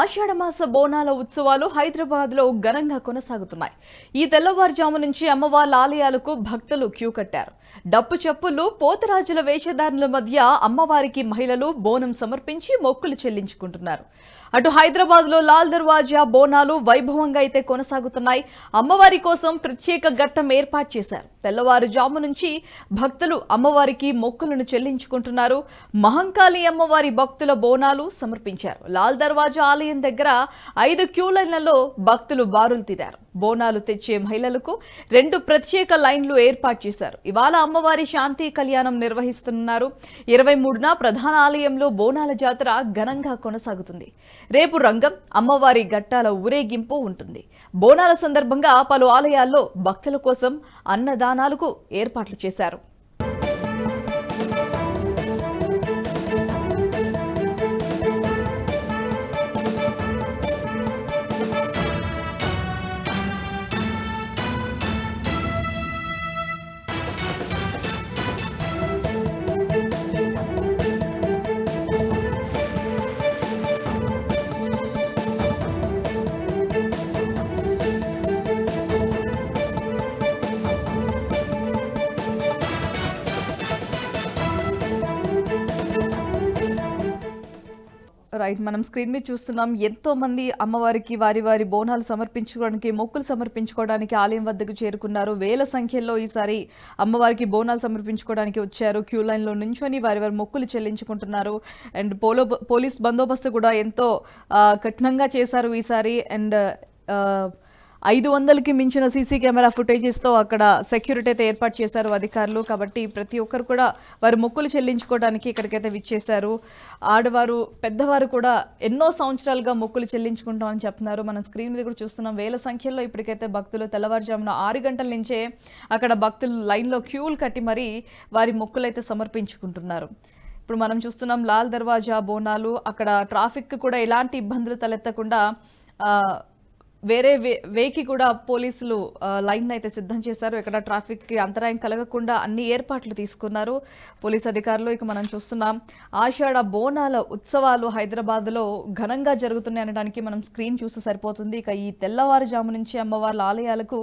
ఆషాఢమాస బోనాల ఉత్సవాలు హైదరాబాద్లో ఘనంగా కొనసాగుతున్నాయి. ఈ తెల్లవారుజాము నుంచి అమ్మవార్ల ఆలయాలకు భక్తులు క్యూ కట్టారు. డప్పు చప్పులు పోతరాజుల వేషధారుల మధ్య అమ్మవారికి మహిళలు బోనం సమర్పించి మొక్కులు చెల్లించుకుంటున్నారు. అటు హైదరాబాద్లో లాల్ దర్వాజా బోనాలు వైభవంగా అయితే కొనసాగుతున్నాయి. అమ్మవారి కోసం ప్రత్యేక ఘట్టం ఏర్పాటు చేశారు. తెల్లవారుజాము నుంచి భక్తులు అమ్మవారికి మొక్కులను చెల్లించుకుంటున్నారు. మహంకాళి అమ్మవారి భక్తుల బోనాలు సమర్పించారు. లాల్ దర్వాజా ఆలయం దగ్గర ఐదు క్యూలైన్లలో భక్తులు బారులు తీరారు. బోనాలు తెచ్చే మహిళలకు రెండు ప్రత్యేక లైన్లు ఏర్పాటు చేశారు. ఇవాళ అమ్మవారి శాంతి కళ్యాణం నిర్వహిస్తున్నారు. ఇరవై మూడున ప్రధాన ఆలయంలో బోనాల జాతర ఘనంగా కొనసాగుతుంది. రేపు రంగం అమ్మవారి ఘట్టాల ఊరేగింపు ఉంటుంది. బోనాల సందర్భంగా పలు ఆలయాల్లో భక్తుల కోసం అన్నదానాలకు ఏర్పాట్లు చేశారు. రైట్ మనం స్క్రీన్ మీద చూస్తున్నాం ఎంతో మంది అమ్మవారికి వారి వారి బోనాలు సమర్పించుకోవడానికి మొక్కులు సమర్పించుకోవడానికి ఆలయం వద్దకు చేరుకున్నారు. వేల సంఖ్యలో ఈసారి అమ్మవారికి బోనాలు సమర్పించుకోవడానికి వచ్చారు. క్యూ లైన్లో నుంచొని వారి వారి మొక్కులు చెల్లించుకుంటున్నారు. అండ్ పోలో పోలీస్ బందోబస్తు కూడా ఎంతో కఠినంగా చేశారు ఈసారి. అండ్ ఐదు వందలకి మించిన సీసీ కెమెరా ఫుటేజెస్తో అక్కడ సెక్యూరిటీ అయితే ఏర్పాటు చేశారు అధికారులు. కాబట్టి ప్రతి ఒక్కరు కూడా వారి మొక్కులు చెల్లించుకోవడానికి ఇక్కడికైతే విచ్చేశారు. ఆడవారు పెద్దవారు కూడా ఎన్నో సంవత్సరాలుగా మొక్కులు చెల్లించుకుంటామని చెప్తున్నారు. మనం స్క్రీన్ మీద కూడా చూస్తున్నాం. వేల సంఖ్యలో ఇప్పటికైతే భక్తులు తెల్లవారుజామున ఆరు గంటల నుంచే అక్కడ భక్తులు లైన్లో క్యూలు కట్టి మరీ వారి మొక్కులు అయితే సమర్పించుకుంటున్నారు. ఇప్పుడు మనం చూస్తున్నాం లాల్ దర్వాజా బోనాలు. అక్కడ ట్రాఫిక్ కూడా ఎలాంటి ఇబ్బందులు తలెత్తకుండా వేరే వే వేకి కూడా పోలీసులు లైన్ అయితే సిద్ధం చేశారు. ఇక్కడ ట్రాఫిక్కి అంతరాయం కలగకుండా అన్ని ఏర్పాట్లు తీసుకున్నారు పోలీస్ అధికారులు. ఇక మనం చూస్తున్నాం ఆషాఢ బోనాల ఉత్సవాలు హైదరాబాద్లో ఘనంగా జరుగుతున్నాయి అనడానికి మనం స్క్రీన్ చూస్తే సరిపోతుంది. ఇక ఈ తెల్లవారుజాము నుంచి అమ్మవార్ల ఆలయాలకు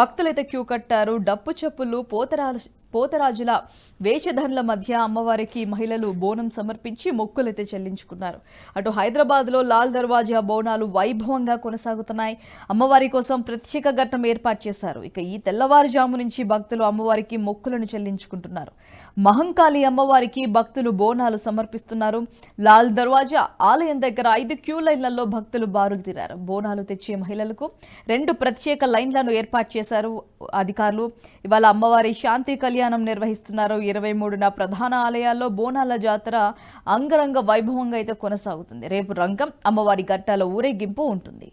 భక్తులైతే క్యూ కట్టారు. డప్పు చెప్పులు పోతరాల పోతరాజుల వేషధనుల మధ్య అమ్మవారికి మహిళలు బోనం సమర్పించి మొక్కులైతే చెల్లించుకున్నారు. అటు హైదరాబాద్లో లాల్ దర్వాజా బోనాలు వైభవంగా కొనసాగుతున్నాయి. అమ్మవారి కోసం ప్రత్యేక ఘట్టం ఏర్పాటు చేశారు. ఇక ఈ తెల్లవారుజాము నుంచి భక్తులు అమ్మవారికి మొక్కులను చెల్లించుకుంటున్నారు. మహంకాళి అమ్మవారికి భక్తులు బోనాలు సమర్పిస్తున్నారు. లాల్ దర్వాజా ఆలయం దగ్గర ఐదు క్యూ లైన్లలో భక్తులు బారులు తీరారు. బోనాలు తెచ్చే మహిళలకు రెండు ప్రత్యేక లైన్లను ఏర్పాటు చేశారు. అధికారులు ఇవాళ అమ్మవారి శాంతి కళ్యాణం నిర్వహిస్తున్నారు ఇరవై మూడున ప్రధాన ఆలయాల్లో బోనాల జాతర అంగరంగ వైభవంగా అయితే కొనసాగుతుంది. రేపు రంగం అమ్మవారి ఘట్టాల ఊరేగింపు ఉంటుంది.